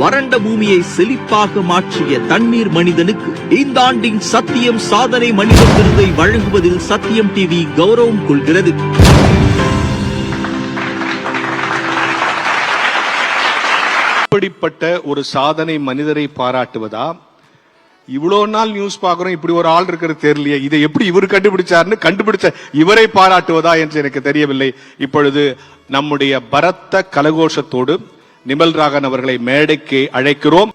வறண்ட பூமியை செழிப்பாக மாற்றிய தண்ணீர் மனிதனுக்கு இந்த ஆண்டின் சத்தியம் சாதனை மனிதன் விருதை வழங்குவதில் சத்தியம் டிவி கௌரவம் கொள்கிறது. இப்படிப்பட்ட ஒரு சாதனை மனிதரை பாராட்டுவதா? இவ்வளோ நாள் நியூஸ் பார்க்குறோம் இப்படி ஒரு ஆள் இருக்கிறது தெரியலையே. இதை எப்படி இவர் கண்டுபிடிச்சாருன்னு கண்டுபிடிச்ச இவரை பாராட்டுவதா என்று எனக்கு தெரியவில்லை. இப்பொழுது நம்முடைய பரத்த கலகோஷத்தோடு நிமல் ராகன் அவர்களை மேடைக்கு அழைக்கிறோம்.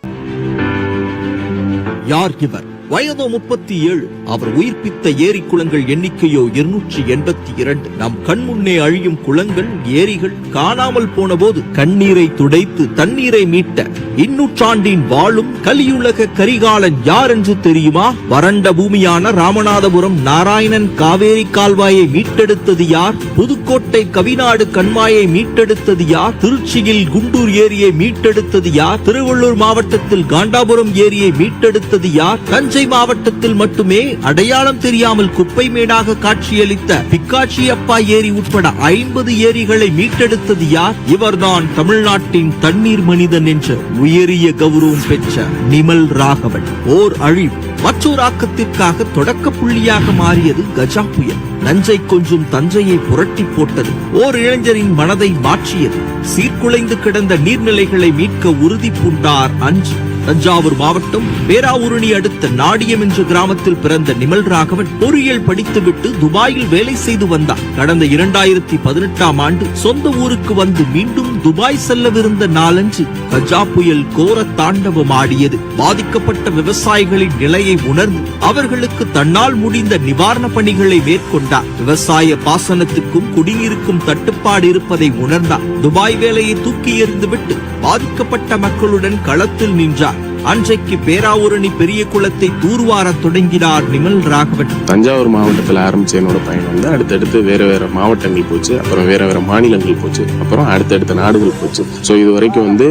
யார் இவர்? வயது முப்பத்தி ஏழு. அவர் உயிர்ப்பித்த ஏரி குளங்கள் எண்ணிக்கையோ இருநூற்றி எண்பத்தி இரண்டு. நம் கண்முன்னே அழியும் குளங்கள் ஏரிகள் காணாமல் போன போது கண்ணீரை துடைத்து தண்ணீரை மீட்ட இந்நூற்றாண்டின் வாழும் கலியுலக கரிகாலன் யார் என்று தெரியுமா? வறண்ட பூமியான ராமநாதபுரம் நாராயணன் காவேரி கால்வாயை மீட்டெடுத்தது யார்? புதுக்கோட்டை கவிநாடு கண்மாயை மீட்டெடுத்தது யார்? திருச்சியில் குண்டூர் ஏரியை மீட்டெடுத்தது யார்? திருவள்ளூர் மாவட்டத்தில் காண்டாபுரம் ஏரியை மீட்டெடுத்தது யார்? தஞ்சை தஞ்சை மாவட்டத்தில் மட்டுமே அடையாளம் தெரியாமல் குப்பை மேடாக காட்சியளித்த பிக்காச்சி அப்பா ஏரி உட்பட ஐம்பது ஏரிகளை மீட்டெடுத்தது யார்? இவர்தான் தமிழ்நாட்டின் தண்ணீர் மனிதன் என்ற உயரிய கௌரவம் பெற்ற நிமல் ராகவன். ஓர் அழிவு. மற்றொரு ஆக்கத்திற்காக தொடக்க புள்ளியாக மாறியது கஜா புயல். நஞ்சை கொஞ்சம் தஞ்சையை புரட்டி போட்டது. ஓர் இளைஞரின் மனதை மாற்றியது. சீர்குலைந்து கிடந்த நீர்நிலைகளை மீட்க உறுதி பூண்டார் அஞ்சு. தஞ்சாவூர் மாவட்டம் பேராவூரணி அடுத்த நாடியம் என்ற கிராமத்தில் பிறந்த நிமல் ராகவன் பொறியியல் படித்துவிட்டு துபாயில் வேலை செய்து வந்தார். கடந்த இரண்டாயிரத்தி பதினெட்டாம் ஆண்டு சொந்த ஊருக்கு வந்து மீண்டும் துபாய் செல்லவிருந்த நாளன்று கஜா புயல் கோர தாண்டவம் ஆடியது. பாதிக்கப்பட்ட விவசாயிகளின் நிலையை உணர்ந்து அவர்களுக்கு தன்னால் முடிந்த நிவாரண பணிகளை மேற்கொண்டார். விவசாய பாசனத்துக்கும் குடியிருக்கும் தட்டுப்பாடு இருப்பதை உணர்ந்தார். துபாய் வேலையை தூக்கி எறிந்துவிட்டு பாதிக்கப்பட்ட மக்களுடன் களத்தில் நின்றார். அன்றைக்கு பேராவூரணி பெரிய குளத்தை தூர்வாரத் தொடங்கினார் நிமல் ராகவன். தஞ்சாவூர் மாவட்டத்தில் ஆரம்பிச்ச என்னோட பயணம் வந்து அடுத்தடுத்து வேற வேற மாவட்டங்கள் போச்சு அப்புறம் வேற வேற மாநிலங்கள் போச்சு அப்புறம் அடுத்தடுத்த நாடுகள் போச்சு. ஸோ இது வரைக்கும் வந்து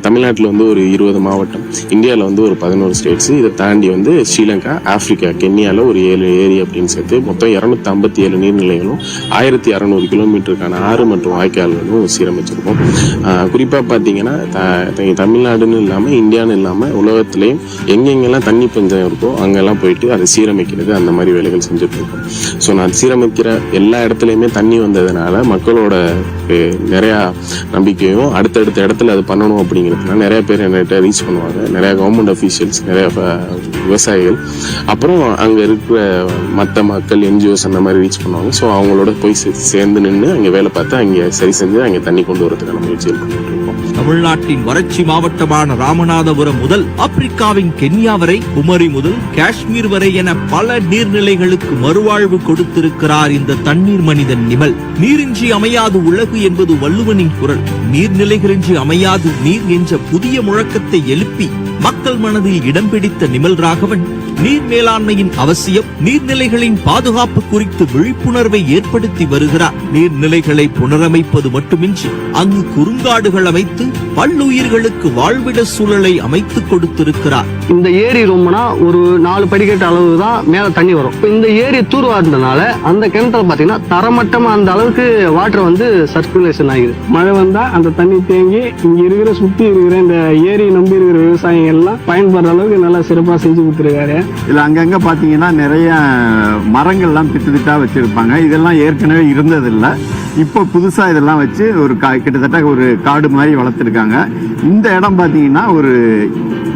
தமிழ்நாட்டில் வந்து ஒரு இருபது மாவட்டம் இந்தியாவில் வந்து ஒரு பதினோரு ஸ்டேட்ஸ் இதை தாண்டி வந்து ஸ்ரீலங்கா ஆப்பிரிக்கா கென்யாவில் ஒரு ஏழு ஏரி அப்படின்னு சேர்த்து மொத்தம் இரநூத்தி ஐம்பத்தி ஏழு நீர்நிலைகளும் ஆயிரத்தி அறநூறு கிலோமீட்டருக்கான ஆறு மற்றும் வாய்க்கால்களும் சீரமைச்சிருக்கோம். குறிப்பாக பார்த்தீங்கன்னா த- தமிழ்நாடுன்னு இல்லாமல் இந்தியான்னு இல்லாமல் உலகத்துலேயும் எங்கெங்கெல்லாம் தண்ணி பஞ்சம் இருக்கோ அங்கெல்லாம் போயிட்டு அதை சீரமைக்கிறது அந்த மாதிரி வேலைகள் செஞ்சுட்டு இருக்கோம் ஸோ நான் சீரமைக்கிற எல்லா இடத்துலையுமே தண்ணி வந்ததுனால மக்களோட நிறையா நம்பிக்கையும் அடுத்தடுத்த இடத்துல அது பண்ணணும் அப்படிங்கிறதுனால நிறைய பேர் என்கிட்ட ரீச் பண்ணுவாங்க. நிறைய கவர்மெண்ட் அஃபீஷியல்ஸ் நிறைய விவசாயிகள். அப்புறம் அங்கே இருக்கிற மற்ற மக்கள் என்ஜிஓஸ் அந்த மாதிரி ரீச் பண்ணுவாங்க. ஸோ அவங்களோட போய் சேர்ந்து நின்று அங்கே வேலை பார்த்து அங்கே சரி செஞ்சு அங்கே தண்ணி கொண்டு வரதுக்கான முயற்சிகள் பண்ணிட்டு தமிழ்நாட்டின் வறட்சி மாவட்டமான ராமநாதபுரம் முதல் ஆப்பிரிக்காவின் கென்யா வரை குமரி முதல் காஷ்மீர் வரை என பல நீர்நிலைகளுக்கு மறுவாழ்வு கொடுத்திருக்கிறார் இந்த தண்ணீர் மனிதன் நிமல். நீரின்றி அமையாது உலகு என்பது வள்ளுவனின் குரல். நீர்நிலைகளின்றி அமையாது நீர் என்ற புதிய முழக்கத்தை எழுப்பி மக்கள் மனதில் இடம் பிடித்த நிமல் ராகவன் நீர் மேலாண்மையின் அவசியம் நீர்நிலைகளின் பாதுகாப்பு குறித்து விழிப்புணர்வை ஏற்படுத்தி வருகிறார். நீர்நிலைகளை புனரமைப்பது மட்டுமின்றி அங்கு குறுங்காடுகள் அமைத்து பல்லுயிர்களுக்கு வாழ்விட சூழலை அமைத்து கொடுத்திருக்கிறார். இந்த ஏரி ரொம்பனா ஒரு நாலு படிக்கட்டு அளவு தான் மேல தண்ணி வரும். இந்த ஏரி தூர்வாருந்தனால அந்த கிணத்துல பாத்தீங்கன்னா தரமட்டமா அந்த அளவுக்கு வாட்டர் வந்து சர்க்குலேஷன் ஆகுது. மழை வந்தா அந்த தண்ணி தேங்கி இங்க இருக்கிற சுத்தி இருக்கிற இந்த ஏரி நம்பி இருக்கிற விவசாயிகள் எல்லாம் பயன்படுற அளவுக்கு நல்லா சிறப்பா செஞ்சு கொடுத்துருக்காரு. இதுல அங்கங்க பாத்தீங்கன்னா நிறைய மரங்கள்லாம் திட்டு திட்டா வச்சிருப்பாங்க. இதெல்லாம் ஏற்கனவே இருந்ததில்ல. இப்போ புதுசா இதெல்லாம் வச்சு ஒரு கா- கிட்டத்தட்ட ஒரு காடு மாதிரி வளர்த்துருக்காங்க. இந்த இடம் பாத்தீங்கன்னா ஒரு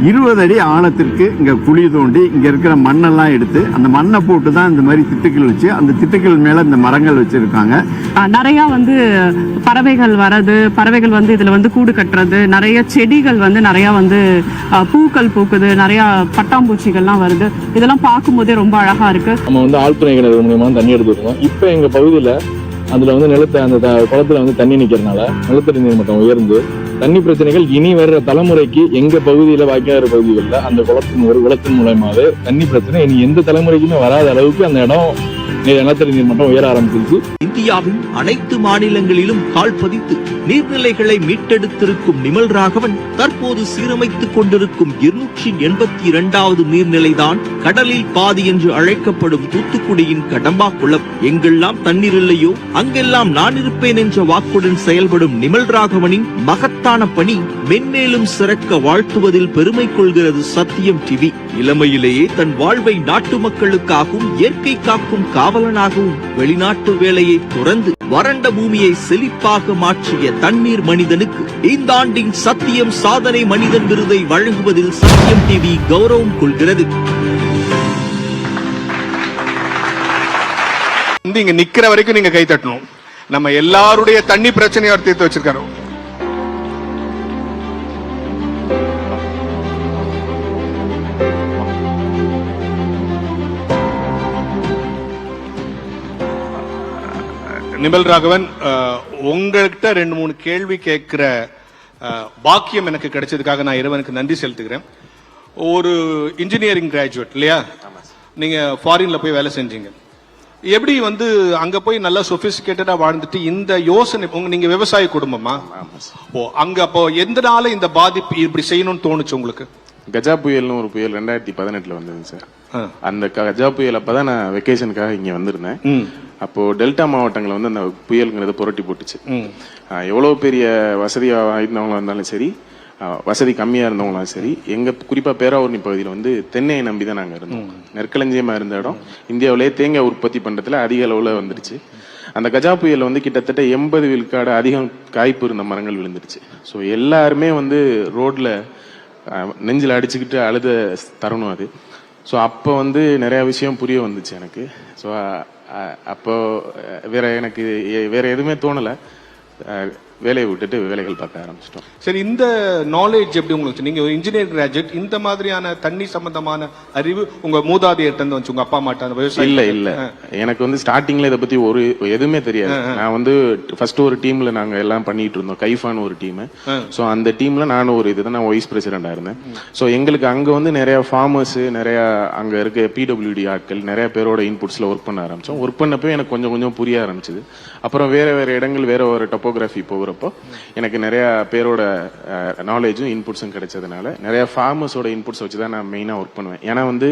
இருபது அடி ஆழத்திற்கு இங்க குழி தோண்டி இங்க இருக்கிற மண்ணெல்லாம் எடுத்து அந்த மண்ணை போட்டு தான் இந்த மாதிரி திட்டுக்கள் வச்சு அந்த திட்டுக்கள் மேல இந்த மரங்கள் வச்சிருக்காங்க. நிறைய வந்து பறவைகள் வர்றது பறவைகள் வந்து இதுல வந்து கூடு கட்டுறது நிறைய செடிகள் வந்து நிறைய வந்து பூக்கள் பூக்குது நிறைய பட்டாம்பூச்சிகள்லாம் வருது. இதெல்லாம் பார்க்கும்போதே ரொம்ப அழகா இருக்கு. நம்ம வந்து ஆழ்துணை கிணறு மூலியமா தண்ணி எடுத்துட்டு இருக்கோம் இப்போ எங்க பகுதியில அதுல வந்து நிலத்தை அந்த த- குளத்துல வந்து தண்ணி நிக்கிறதுனால நிலத்தடி நீர் மட்டம் உயர்ந்து தண்ணி பிரச்சனைகள் இனி வர்ற தலைமுறைக்கு எங்க பகுதியில வாய்க்காறு பகுதிகளில் அந்த குளத்தின் ஒரு குளத்தின் மூலயமாவே தண்ணி பிரச்சனை. இனி எந்த தலைமுறைக்குமே வராத அளவுக்கு அந்த இடம் நிலத்தடி நீர் மட்டம் உயர ஆரம்பிச்சிருச்சு. இந்தியாவின் அனைத்து மாநிலங்களிலும் கால் பதித்து நீர்நிலைகளை மீட்டெடுத்திருக்கும் நிமல் ராகவன் தற்போது தற்போது சீரமைத்துக் கொண்டிருக்கும் இருநூற்றி எண்பத்தி இரண்டாவது நீர்நிலைதான் கடலில் பாதி என்று அழைக்கப்படும் தூத்துக்குடியின் கடம்பா குளம் எங்கெல்லாம் தண்ணீர் இல்லையோ அங்கெல்லாம் நான் இருப்பேன் என்ற வாக்குடன் செயல்படும் நிமல் ராகவனின் மகத்தான பணி மென்மேலும் சிறக்க வாழ்த்துவதில் பெருமை கொள்கிறது சத்தியம் டிவி. இளமையிலேயே தன் வாழ்வை நாட்டு மக்களுக்காகவும் இயற்கை காக்கும் காவலனாகவும் வெளிநாட்டு வேலையை துறந்து வறண்ட பூமியை செழிப்பாக மாற்றிய தண்ணீர் மனிதனுக்கு இந்த ஆண்டின் சத்தியம் சாதனை மனிதன் விருதை வழங்குவதில் சத்தியம் டிவி கௌரவம் கொள்கிறது. வந்து இங்க நிக்கிற வரைக்கும் நீங்க கை தட்டணும். நம்ம எல்லாருடைய தண்ணி பிரச்சனையை அவர் தீர்த்து வச்சிருக்காரு. நிமல் ராகவன் உங்கள்கிட்ட ரெண்டு மூணு கேள்வி கேட்கிற பாக்கியம் எனக்கு கிடைச்சதுக்காக நான் இறைவனுக்கு நன்றி செலுத்துகிறேன். ஒரு இன்ஜினியரிங் கிராஜுவேட் இல்லையா? நீங்க ஃபாரின்ல போய் வேலை செஞ்சீங்க. எப்படி வந்து அங்க போய் நல்லா சொபிஸ்டிகேட்டடா வாழ்ந்துட்டு இந்த யோசனை உங்க நீங்க விவசாய குடும்பமா? ஓ அங்க அப்போ எந்த நாள இந்த பாதிப்பு இப்படி செய்யணும்னு தோணுச்சு உங்களுக்கு? கஜா புயல்னு ஒரு புயல் ரெண்டாயிரத்தி பதினெட்டுல வந்ததுங்க சார். அந்த கஜா புயல் அப்பதான் நான் வெக்கேஷனுக்காக இங்க வந்திருந்தேன். அப்போ டெல்டா மாவட்டங்களை வந்து அந்த புயலுங்கிறது புரட்டி போட்டுச்சு. எவ்வளவு பெரிய வசதியா இருந்தவங்களா இருந்தாலும் சரி வசதி கம்மியா இருந்தவங்களாம் சரி எங்க குறிப்பா பேராவூர்ணி பகுதியில் வந்து தென்னையை நம்பி தான் நாங்க இருந்தோம். நெற்களஞ்சியமா இருந்த இடம். இந்தியாவிலேயே தேங்காய் உற்பத்தி பண்றதுல அதிக அளவுல வந்துருச்சு. அந்த கஜா புயல் வந்து கிட்டத்தட்ட எண்பது விழுக்காடு அதிகம் காய்ப்பு இருந்த மரங்கள் விழுந்துருச்சு. ஸோ எல்லாருமே வந்து ரோட்ல நெஞ்சில் அடிச்சுக்கிட்டு அழுத தருணம் அது. ஸோ அப்போ வந்து நிறையா விஷயம் புரிய வந்துச்சு எனக்கு. ஸோ அப்போ வேற எனக்கு வேற எதுவுமே தோணலை. வேலையை விட்டுட்டு வேலைகள் பார்க்க ஆரம்பிச்சிட்டோம். சரி இந்த நாலேஜ் எப்படி உங்களுக்கு நீங்க ஒரு இன்ஜினியர் கிராஜுவேட் இந்த மாதிரியான தண்ணி சம்பந்தமான அறிவு உங்க மூதாதையர்ட்ட இருந்து வந்துச்சு உங்க அப்பா மாட்ட அந்த விவசாயம் இல்ல இல்ல. எனக்கு வந்து ஸ்டார்டிங்ல இதை பத்தி ஒரு எதுவுமே தெரியாது. நான் வந்து ஃபர்ஸ்ட் ஒரு டீம்ல நாங்க எல்லாம் பண்ணிட்டு இருந்தோம். கைஃபான் ஒரு டீம் சோ அந்த டீம்ல நானும் ஒரு இதுதான் நான் வைஸ் பிரசிடண்டா இருந்தேன். சோ எங்களுக்கு அங்க வந்து நிறைய ஃபார்மர்ஸ் நிறைய அங்க இருக்க பிடபிள்யூடி ஆட்கள் நிறைய பேரோட இன்புட்ஸ்ல ஒர்க் பண்ண ஆரம்பிச்சோம். ஒர்க் பண்ணப்போ எனக்கு கொஞ்சம் கொஞ்சம் புரிய ஆரம்பிச்சது. அப்புறம் வேற வேற இடங்கள் வேற ஒரு டொப்போகிராஃபி போகிறப்போ எனக்கு நிறைய பேரோட நாலேஜும் இன்புட்ஸும் கிடைச்சதுனால நிறைய ஃபார்மர்ஸோட இன்புட்ஸ் வச்சு தான் நான் மெயினாக ஒர்க் பண்ணுவேன். ஏன்னா வந்து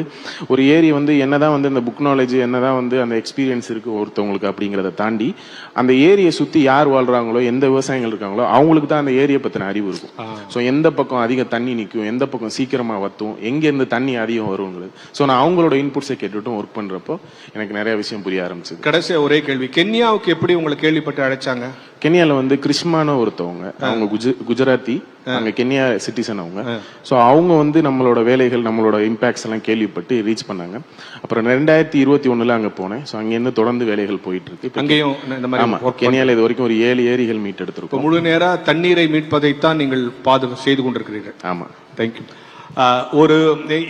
ஒரு ஏரி வந்து என்னதான் வந்து அந்த புக் நாலேஜ் என்னதான் வந்து அந்த எக்ஸ்பீரியன்ஸ் இருக்கு ஒருத்தவங்களுக்கு அப்படிங்கிறத தாண்டி அந்த ஏரியை சுற்றி யார் வாழ்றாங்களோ எந்த விவசாயிகள் இருக்காங்களோ அவங்களுக்கு தான் அந்த ஏரியை பற்றின அறிவு இருக்கும். ஸோ எந்த பக்கம் அதிக தண்ணி நிற்கும் எந்த பக்கம் சீக்கிரமாக வத்தும் எங்கேருந்து தண்ணி அதிகம் வருங்கிறது. ஸோ நான் அவங்களோட இன்புட்ஸை கேட்டுட்டும் ஒர்க் பண்ணுறப்போ எனக்கு நிறைய விஷயம் புரிய ஆரம்பிச்சது. கடைசியா ஒரே கேள்வி கென்யாவுக்கு எப்படி உங்களை கேள்விப்பட்டு அழைச்சாங்க? கென்யால வந்து கிறிஸ்மான ஒருத்தவங்க. அவங்க குஜ குஜராத்தி அங்க கென்யா சிட்டிசன் அவங்க. சோ அவங்க வந்து நம்மளோட வேலைகள் நம்மளோட இம்பாக்ட்ஸ் எல்லாம் கேள்விப்பட்டு ரீச் பண்ணாங்க. அப்புறம் ரெண்டாயிரத்தி இருபத்தி ஒண்ணுல அங்க போனேன். சோ அங்க இருந்து தொடர்ந்து வேலைகள் போயிட்டு இருக்கு அங்கேயும் ஆமா கென்யால இது வரைக்கும் ஒரு ஏழு ஏரிகள் மீட் எடுத்திருக்கோம் முழு நேரா தண்ணீரை மீட்பதைத்தான் நீங்கள் பாது செய்து கொண்டிருக்கிறீர்கள். ஆமா. தேங்க்யூ ஒரு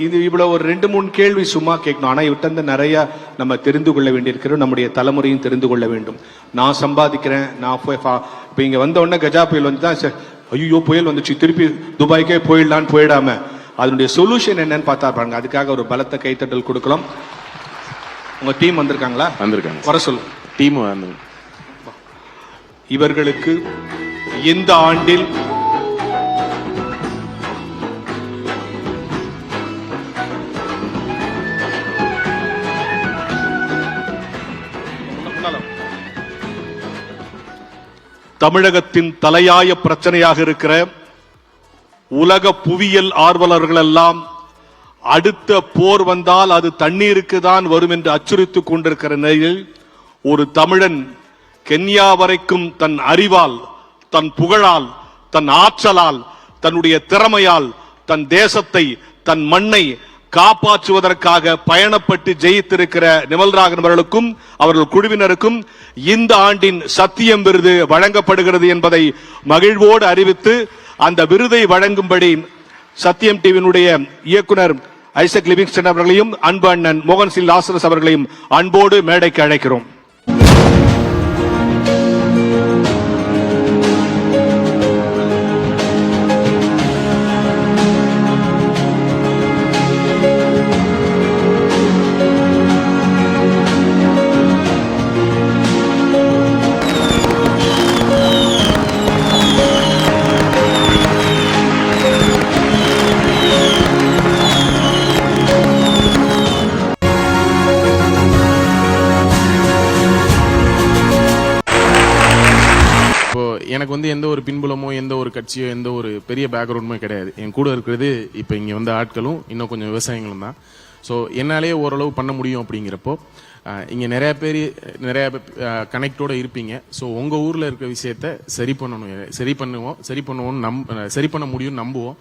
இது இவ்வளவு ஒரு ரெண்டு மூணு கேள்வி சும்மா கேட்கணும். ஆனா இவட்ட இருந்து நிறைய நம்ம தெரிந்து கொள்ள வேண்டியிருக்கிறோம் நம்முடைய தலைமுறையும் தெரிந்து கொள்ள வேண்டும். நான் சம்பாதிக்கிறேன் நான் இப்ப இங்க வந்த உடனே கஜா புயல் வந்து தான் ஐயோ புயல் வந்துச்சு. திருப்பி துபாய்க்கே போயிடலான்னு போயிடாம. அதனுடைய சொல்யூஷன் என்னன்னு பார்த்தா பாருங்க அதுக்காக ஒரு பலத்த கைத்தட்டல் கொடுக்கலாம். உங்க டீம் வந்திருக்காங்களா? வந்திருக்காங்க. வர சொல்லு. டீம் இவர்களுக்கு இந்த ஆண்டில் தமிழகத்தின் தலையாய பிரச்சனையாக இருக்கிற உலக புவியியல் ஆர்வலர்கள் எல்லாம் அடுத்த போர் வந்தால் அது தண்ணீருக்கு தான் வரும் என்று அச்சுறுத்திக் கொண்டிருக்கிற நிலையில் ஒரு தமிழன் கென்யா வரைக்கும் தன் அறிவால் தன் புகழால் தன் ஆற்றலால் தன்னுடைய திறமையால் தன் தேசத்தை தன் மண்ணை காப்பாற்றுவதற்காக பயணப்பட்டு ஜெயித்திருக்கிற நிமல்ராகன் அவர்களுக்கும் அவர்கள் குழுவினருக்கும் இந்த ஆண்டின் சத்தியம் விருது வழங்கப்படுகிறது என்பதை மகிழ்வோடு அறிவித்து அந்த விருதை வழங்கும்படி சத்தியம் டிவியினுடைய இயக்குனர் ஐசக் லிவிங்ஸ்டன் அவர்களையும் அன்பு அண்ணன் மோகன் சி லாசரஸ் அவர்களையும் அன்போடு மேடைக்கு அழைக்கிறோம். எனக்கு வந்து எந்த ஒரு பின்புலமோ எந்த ஒரு கட்சியோ எந்த ஒரு பெரிய பேக்ரவுண்டுமோ கிடையாது. என் கூட இருக்கிறது இப்போ இங்கே வந்த ஆட்களும் இன்னும் கொஞ்சம் விவசாயிகளும் தான். ஸோ என்னாலேயே ஓரளவு பண்ண முடியும் அப்படிங்கிறப்போ இங்கே இங்க நிறைய பேர் நிறைய கனெக்டோடு இருப்பீங்க. ஸோ உங்கள் ஊரில் இருக்க விஷயத்த சரி பண்ணணும். சரி பண்ணுவோம் சரி பண்ணுவோம் நம் சரி பண்ண முடியும்னு நம்புவோம்.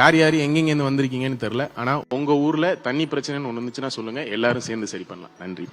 யார் யார் எங்கெங்கேருந்து வந்திருக்கீங்கன்னு தெரில ஆனால் உங்கள் ஊரில் தண்ணி பிரச்சனைன்னு ஒன்று இருந்துச்சுன்னா சொல்லுங்கள் எல்லாரும் சேர்ந்து சரி பண்ணலாம். நன்றி.